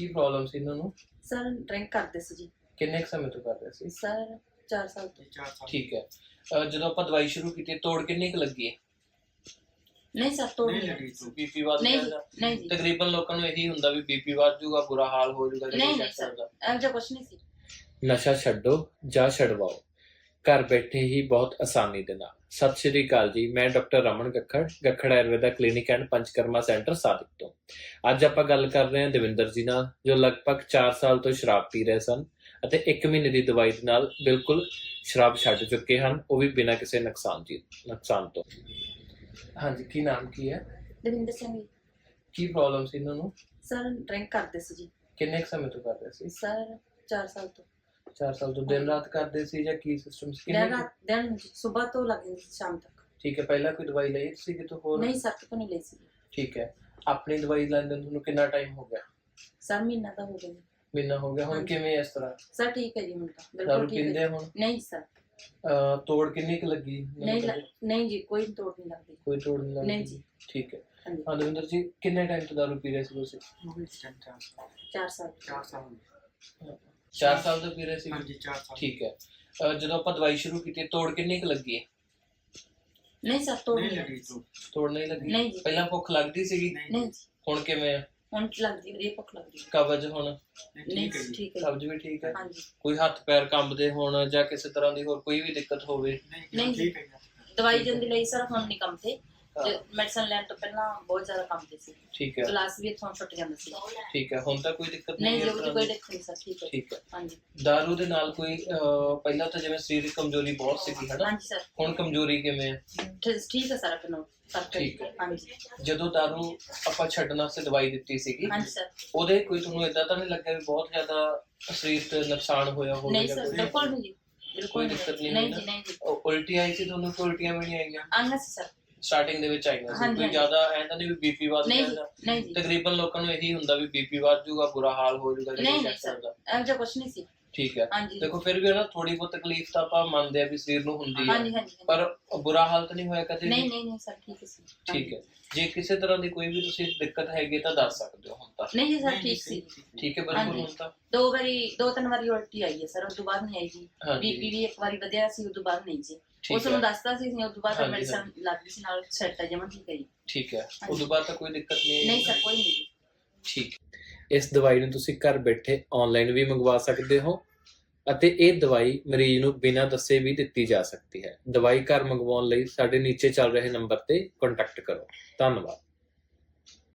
ਕੀ problem ਸੀ ਇਹਨਾਂ ਨੂੰ? ਸਰ ਡਰਿੰਕ ਕਰਦੇ ਸੀ ਜੀ। ਕਿੰਨੇ ਕੁ ਸਮੇਂ ਤੋਂ ਕਰ ਰਹੇ ਸੀ? ਸਰ 4 ਸਾਲ ਤੋਂ। ਠੀਕ ਹੈ। ਅਹ ਜਦੋਂ ਆਪਾਂ ਦਵਾਈ ਸ਼ੁਰੂ ਕੀਤੀ ਤੋੜ ਕਿੰਨੀ ਕੁ ਲੱਗੀ ਹੈ? ਨਹੀਂ ਸਰ ਤੋੜ ਨਹੀਂ ਲੱਗੀ। ਬੀਪੀ ਵੱਧ ਨਹੀਂ ਜੀ ਜਾਂਦਾ ਨਹੀਂ ਜੀ। ਤਕਰੀਬਨ ਲੋਕਾਂ ਨੂੰ ਇਹੀ ਹੁੰਦਾ ਵੀ ਬੀਪੀ ਵੱਧ ਜਾਊਗਾ ਬੁਰਾ ਹਾਲ ਹੋ ਜਾਊਗਾ ਨਹੀਂ, ਨਹੀਂ sir। ਇਹੋ ਜਿਹਾ ਕੁਝ ਨਹੀਂ ਸੀ। ਨਸ਼ਾ ਛੱਡੋ ਜਾਂ ਛਡਵਾਓ। ਘਰ ਬੈਠੇ ਹੀ ਬਹੁਤ ਆਸਾਨੀ ਦੇ ਨਾਲ। ਸਤਿ ਸ਼੍ਰੀ ਅਕਾਲ ਜੀ। ਮੈਂ doctor Raman Gakhar Gakhar Ayurveda clinic and Panchakarma centre Sadiq ਤੋਂ। ਅੱਜ ਆਪਾਂ ਗੱਲ ਕਰ ਰਹੇ ਹਾਂ ਦਵਿੰਦਰ ਜੀ ਨਾਲ ਜੋ ਲਗਭਗ 4 ਸਾਲ ਤੋਂ ਸ਼ਰਾਬ ਪੀ ਰਹੇ ਸਨ ਅਤੇ 1 ਮਹੀਨੇ ਦੀ ਦਵਾਈ ਦੇ ਨਾਲ ਬਿਲਕੁਲ ਸ਼ਰਾਬ ਛੱਡ ਚੁੱਕੇ ਹਨ। ਉਹ ਵੀ ਬਿਨਾਂ ਕਿਸੇ ਨੁਕਸਾਨ ਜੀ ਨੁਕਸਾਨ ਤੋਂ। ਹਾਂਜੀ ਕੀ ਨਾਮ ਕੀ ਹੈ? ਦਵਿੰਦਰ ਸਿੰਘ ਜੀ। ਕੀ ਪ੍ਰੋਬਲਮ ਸੀ ਇਹਨਾਂ ਨੂੰ? ਸਰ ਡਰਿੰਕ ਕਰਦੇ ਸੀ ਜੀ। ਕਿੰਨੇ ਕੁ ਸਮੇਂ ਤੋਂ ਕਰ ਰਹੇ ਸੀ? ਸਰ 4 ਸਾਲ ਤੋਂ। 4 ਸਾਲ ਤੋਂ ਦਿਨ ਰਾਤ ਕਰਦੇ ਸੀ ਜਾਂ ਕੀ ਸਿਸਟਮ ਸੀ ਦਿਨ ਕਿੰਨੇ ਕੁ- ਰਾਤ ਦਿਨ ਸਵੇਰ ਤੋਂ ਲੱਗ ਜਾਂਦੀ ਸੀ ਸ਼ਾਮ ਤੱਕ ਠੀਕ ਹੈ ਪਹਿਲਾਂ ਕੋਈ ਦਵਾਈ ਲਈ ਸੀ ਕਿ ਹੋਰ ਨਹੀਂ ਸਰ ਕਿਤੋਂ ਨਹੀਂ ਲਈ ਸੀ ਠੀਕ ਹੈ ਆਪਣੀ ਦਵਾਈ ਲੈਂਦੇ ਨੂੰ ਤੁਹਾਨੂੰ ਕਿੰਨਾ ਟਾਈਮ ਹੋ ਗਿਆ ਸਰ ਮਹੀਨਾ ਤਾਂ ਹੋ ਗਿਆ ਜੀ। ਮਹੀਨਾ ਹੋ ਗਿਆ ਹੁਣ ਹਾਂਜੀ। ਕਿਵੇਂ ਇਸ ਤਰ੍ਹਾਂ ਸਰ ਠੀਕ ਹੈ ਜੀ ਹੁਣ ਤਾਂ ਦਾਰੂ ਬਿਲਕੁਲ ਠੀਕ ਪੀਂਦੇ ਹੈ ਹੁਣ ਨਹੀਂ ਸਰ ਅਹ ਤੋੜ ਕਿੰਨੀ ਕੁ ਲੱਗੀ ਮੈਨੂੰ ਨਹੀਂ ਦੱਸੋ। ਲੱਗ- ਨਹੀਂ ਜੀ ਕੋਈ ਤੋੜ ਨਹੀਂ ਲੱਗਦੀ ਕੋਈ ਤੋੜ ਨਹੀਂ ਲੱਗੀ ਨਹੀਂ ਜੀ। ਠੀਕ ਹੈ ਹਾਂਜੀ ਹਾਂ ਦਵਿੰਦਰ ਜੀ ਕਿੰਨੇ ਟਾਈਮ ਤੋਂ ਦਾਰੂ ਪੀ ਰਹੇ ਸੀ ਤੁਸੀਂ 4 ਸਾਲ 4 ਸਾਲ 4 ਸਾਲ ਤੋਂ ਪੀ ਰਹੇ ਸੀ ਹਾਂਜੀ 4 ਸਾਲ। ਠੀਕ ਹੈ। ਅਹ ਜਦੋਂ ਆਪਾਂ ਦਵਾਈ ਸ਼ੁਰੂ ਕੀਤੀ ਤੋੜ ਕਿੰਨੀ ਕੁ ਲੱਗੀ ਹੈ? ਨਹੀਂ ਸਰ ਤੋੜ ਨਹੀਂ ਲੱਗੀ ਤੂੰ ਤੋੜ। ਨਹੀਂ ਲੱਗੀ? ਨਹੀਂ ਜੀ। ਪਹਿਲਾਂ ਭੁੱਖ ਲੱਗਦੀ ਸੀਗੀ? ਨਹੀਂ ਜੀ। ਹੁਣ ਕਿਵੇਂ ਹੈ ਹੁਣ ਕੀ ਲੱਗਦੀ ਹੈ ਭੁੱਖ ਲੱਗਦੀ ਹੈ। ਕਬਜ਼ ਹੁਣ? ਨਹੀਂ ਠੀਕ ਹੈ ਜੀ ਠੀਕ ਹੈ ਜੀ। ਕਬਜ਼ ਵੀ ਠੀਕ ਹੈ? ਹਾਂਜੀ। ਕੋਈ ਹੱਥ ਪੈਰ ਕੰਬਦੇ ਹੋਣ ਜਾਂ ਕਿਸੇ ਤਰ੍ਹਾਂ ਦੀ ਹੋਰ ਕੋਈ ਵੀ ਦਿੱਕਤ ਹੋਵੇ? ਨਹੀਂ ਨਹੀਂ। ਠੀਕ ਹੈ ਜੀ। ਦਵਾਈ ਜਲਦੀ ਲਈ ਸਰ ਹੁਣ ਨਹੀਂ ਕੰਮ ਤੇ ਮੈਡੀਸਨ ਲੈਣ ਤੋਂ ਪਹਿਲਾਂ ਬਹੁਤ ਜ਼ਿਆਦਾ ਕੰਮ ਤੇ ਸੀ। ਠੀਕ ਹੈ। ਕਲਾਸ ਵੀ ਇੱਥੋਂ ਛੁੱਟ ਜਾਂਦਾ ਸੀ। ਠੀਕ ਹੈ ਹੁਣ ਤਾਂ ਕੋਈ ਦਿੱਕਤ ਨਹੀਂ ਨਹੀਂ ਜੀ ਹੈ ਕੋਈ? ਦਿੱਕਤ ਨਹੀਂ ਸਰ ਠੀਕ ਹੈ ਠੀਕ ਹੈ। ਹਾਂਜੀ। ਦਾਰੂ ਦੇ ਨਾਲ ਕੋਈ ਪਹਿਲਾਂ ਤਾਂ ਜਿਵੇਂ ਸਰੀਰਕ ਕਮਜ਼ੋਰੀ ਬਹੁਤ ਸੀਗੀ ਹਨਾ? ਹਾਂਜੀ ਸਰ। ਹੁਣ ਕਮਜ਼ੋਰੀ ਕਿਵੇਂ ਹੈ ਠੀਕ ਠੀਕ ਹੈ ਸਰ ਆਪਣਾ ਫ਼ਰਕ ਹੈ ਠੀਕ ਹੈ। ਹਾਂਜੀ। ਜਦੋਂ ਦਾਰੂ ਆਪਾਂ ਛੱਡਣ ਵਾਸਤੇ ਦਵਾਈ ਦਿੱਤੀ ਸੀਗੀ ਹਾਂਜੀ ਸਰ। ਉਹਦੇ ਕੋਈ ਤੁਹਾਨੂੰ ਇਦਾਂ ਤਾਂ ਨਹੀਂ ਲੱਗਿਆ ਵੀ ਬਹੁਤ ਜ਼ਿਆਦਾ ਸਰੀਰ ਤੇ ਨੁਕਸਾਨ ਹੋਇਆ ਹੋਵੇ ਨਹੀਂ ਜਾਂ ਸਰ ਕੋਈ- ਬਿਲਕੁਲ ਨਹੀਂ। ਜੀ ਬਿਲਕੁਲ ਕੋਈ ਦਿੱਕਤ ਨਹੀਂ। ਨਹੀਂ ਹੋਈ ਜੀ ਨਹੀਂ ਜੀ। ਉਹ ਉਲਟੀ ਆਈ ਸੀ ਤੁਹਾਨੂੰ ਕੋਈ ਉਲਟੀਆਂ ਵੀ ਨਹੀਂ ਆਈਆਂ? ਆਣਾ ਸੀ ਸਰ। ਸਟਾਰਟਿੰਗ ਦੇ ਵਿੱਚ ਆਈਆਂ ਸੀ ਹਾਂਜੀ, ਕੋਈ ਹਾਂਜੀ। ਜ਼ਿਆਦਾ ਐਂਦਾ ਨਹੀਂ ਵੀ ਬੀਪੀ ਵੱਧ ਨਹੀਂ ਜੀ ਨਹੀਂ ਜੀ ਤਕਰੀਬਨ ਲੋਕਾਂ ਨੂੰ ਇਹੀ ਹੁੰਦਾ ਵੀ ਬੀਪੀ ਵੱਧ ਜਾਊਗਾ ਬੁਰਾ ਹਾਲ ਹੋ ਜਾਊਗਾ ਨਹੀਂ, ਕੁਛ ਨਹੀਂ। ਦਾ। ਇਹੋ ਜਿਹਾ ਕੁਝ ਨਹੀਂ ਸੀ ਠੀਕ ਹੈ। ਹਾਂਜੀ। ਦੇਖੋ ਫਿਰ ਵੀ ਨਾ ਥੋੜੀ ਬਹੁਤ ਤਕਲੀਫ ਤਾਂ ਆਪਾਂ ਮੰਨਦੇ ਆ ਵੀ ਸਰੀਰ ਨੂੰ ਹੁੰਦੀ ਹੈ। ਹਾਂਜੀ ਹਾਂਜੀ ਪਰ ਬੁਰਾ ਹਾਲ ਤਾਂ ਨਹੀਂ ਹੋਇਆ ਕਦੇ ਨਹੀਂ ਵੀ? ਨਹੀਂ ਨਹੀਂ ਸਰ ਠੀਕ ਹੈ ਸੀ ਠੀਕ ਹੈ। ਜੇ ਕਿਸੇ ਤਰ੍ਹਾਂ ਦੀ ਕੋਈ ਵੀ ਤੁਸੀਂ ਦਿੱਕਤ ਹੈਗੀ ਤਾਂ ਦੱਸ ਸਕਦੇ ਹੋ ਹੁਣ ਤਾਂ। ਨਹੀਂ ਜੀ ਸਰ ਠੀਕ ਸੀ। ਠੀਕ ਹੈ ਬਿਲਕੁਲ ਹਾਂਜੀ। ਹੁਣ ਤਾਂ। ਦੋ ਵਾਰੀ ਦੋ ਤਿੰਨ ਵਾਰੀ ਉਲਟੀ ਆਈ ਹੈ ਸਰ ਉਸ ਤੋਂ ਬਾਅਦ ਨਹੀਂ ਆਈ ਜੀ। ਹਾਂਜੀ। ਬੀਪੀ ਵੀ ਇੱਕ ਵਾਰੀ ਵਧਿਆ ਸੀ ਉਸ ਤੋਂ ਬਾਅਦ ਨਹੀਂ ਜੀ। ਠੀਕ ਉਸ ਨੂੰ ਹੈ। ਦੱਸਦਾ ਸੀ ਉਸ ਤੋਂ ਬਾਅਦ ਹਾਂਜੀ, ਮੈਡੀਸਨ ਲੱਗਦੀ ਸੀ ਨਾਲ ਸੈੱਟ ਜਮਾ ਠੀਕ ਹੈ ਜੀ। ਠੀਕ ਹੈ। ਉਸ ਤੋਂ ਬਾਅਦ ਤਾਂ ਕੋਈ ਦਿੱਕਤ ਨਹੀਂ ਨਹੀਂ ਸਰ ਕੋਈ ਨਹੀਂ ਜੀ। ਠੀਕ। ਇਸ ਦਵਾਈ ਨੂੰ ਤੁਸੀਂ ਘਰ ਬੈਠੇ ਆਨਲਾਈਨ ਵੀ ਮੰਗਵਾ ਸਕਦੇ ਹੋ ਅਤੇ ਇਹ ਦਵਾਈ ਮਰੀਜ਼ ਨੂੰ ਬਿਨਾਂ ਦੱਸੇ ਵੀ ਦਿੱਤੀ ਜਾ ਸਕਦੀ ਹੈ। ਦਵਾਈ ਘਰ ਮੰਗਵਾਉਣ ਲਈ ਸਾਡੇ ਨੀਚੇ ਚੱਲ ਰਹੇ ਨੰਬਰ ਤੇ ਕੰਟੈਕਟ ਕਰੋ। ਧੰਨਵਾਦ।